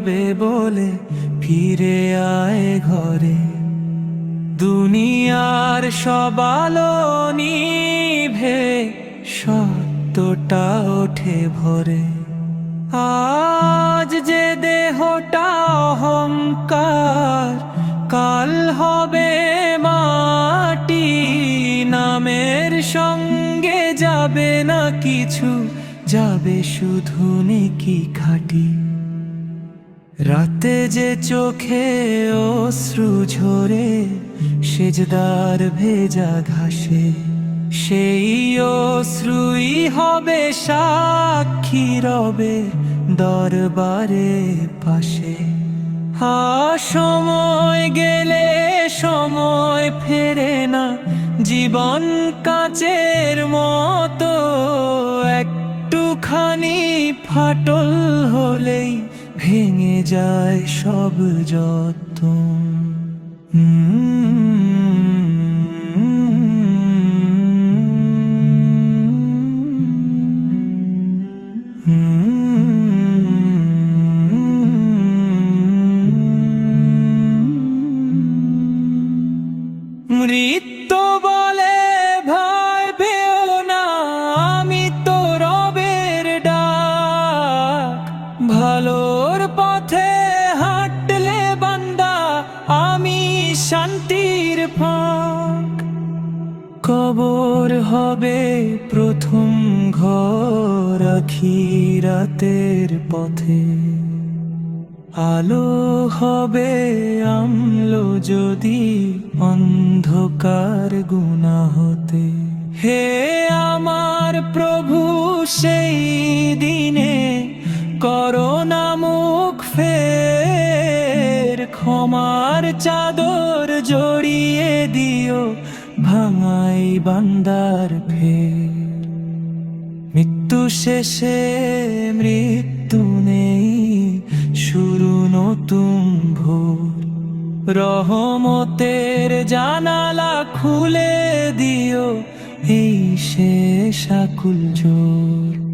যাবে বলে ফিরে আয় ঘরে। দুনিয়ার সব আলো নিভে সত্যটা ওঠে ভরে। আজ যে দেহটা অহংকার, কাল হবে মাটি, নামের সঙ্গে যাবে না কিছু। যাবে শুধু নেকি খাটি। রাতে যে চোখে অশ্রু ঝরে, সেজদার ভেজা ঘাসে, সেই অশ্রুই হবে সাক্ষী রবে দরবারে পাশে। হা সময় গেলে সময় ফেরে না, জীবন কাচের মতো একটুখানি ফাটল হলেই ভেঙে যায় সব যত মৃত্যু ভালোর পথে হাঁটলে বান্দা, আমি শান্তির ফাঁক। কবর হবে প্রথম ঘর আখিরাতের পথে। আলো হবে আমলো যদি অন্ধকার গুণা হতে হে আমার প্রভু, সেই মুখ ফের ক্ষমার চাদর জড়িয়ে দিও ভাঙাই বান্দার ফের। মৃত্যু শেষে মৃত্যু নেই, শুরু নতুন ভোর। রহমতের জানালা খুলে দিও এই শেষ আকুল জোর।